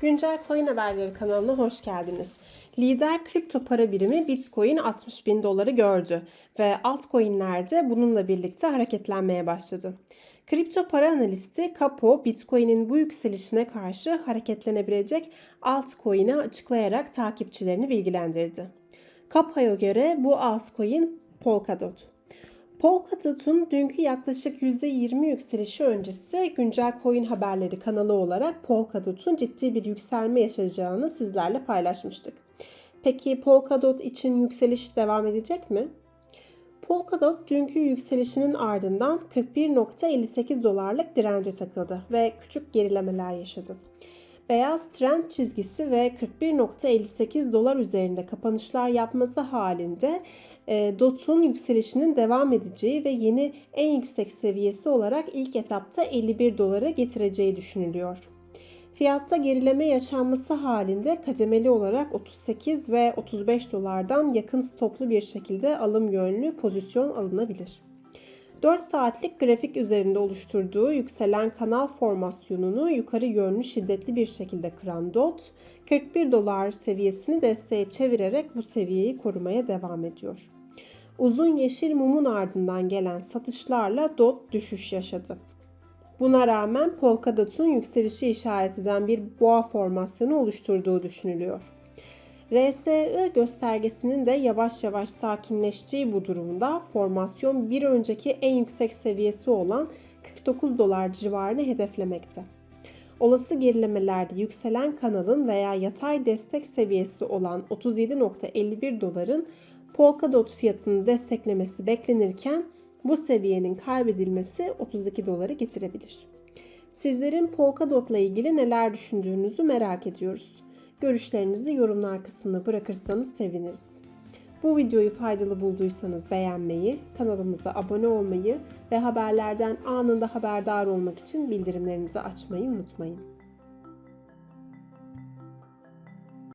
Güncel Coin Haberleri kanalına hoş geldiniz. Lider kripto para birimi Bitcoin 60 bin doları gördü ve altcoin'ler de bununla birlikte hareketlenmeye başladı. Kripto para analisti Capo, Bitcoin'in bu yükselişine karşı hareketlenebilecek altcoin'i açıklayarak takipçilerini bilgilendirdi. Capo'ya göre bu altcoin Polkadot. Polkadot'un dünkü yaklaşık %20 yükselişi öncesi güncel coin haberleri kanalı olarak Polkadot'un ciddi bir yükselme yaşayacağını sizlerle paylaşmıştık. Peki Polkadot için yükseliş devam edecek mi? Polkadot dünkü yükselişinin ardından 41.58 dolarlık dirence takıldı ve küçük gerilemeler yaşadı. Beyaz trend çizgisi ve 41.58 dolar üzerinde kapanışlar yapması halinde e, DOT'un yükselişinin devam edeceği ve yeni en yüksek seviyesi olarak ilk etapta 51 dolara getireceği düşünülüyor. Fiyatta gerileme yaşanması halinde kademeli olarak 38 ve 35 dolardan yakın stoplu bir şekilde alım yönlü pozisyon alınabilir. 4 saatlik grafik üzerinde oluşturduğu yükselen kanal formasyonunu yukarı yönlü şiddetli bir şekilde kıran DOT, 41 dolar seviyesini desteğe çevirerek bu seviyeyi korumaya devam ediyor. Uzun yeşil mumun ardından gelen satışlarla DOT düşüş yaşadı. Buna rağmen Polkadot'un yükselişi işaret eden bir boğa formasyonu oluşturduğu düşünülüyor. RSI göstergesinin de yavaş yavaş sakinleştiği bu durumda formasyon bir önceki en yüksek seviyesi olan 49 dolar civarını hedeflemekte. Olası gerilemelerde yükselen kanalın veya yatay destek seviyesi olan 37.51 doların Polkadot fiyatını desteklemesi beklenirken bu seviyenin kaybedilmesi 32 doları getirebilir. Sizlerin Polkadot'la ilgili neler düşündüğünüzü merak ediyoruz. Görüşlerinizi yorumlar kısmına bırakırsanız seviniriz. Bu videoyu faydalı bulduysanız beğenmeyi, kanalımıza abone olmayı ve haberlerden anında haberdar olmak için bildirimlerinizi açmayı unutmayın.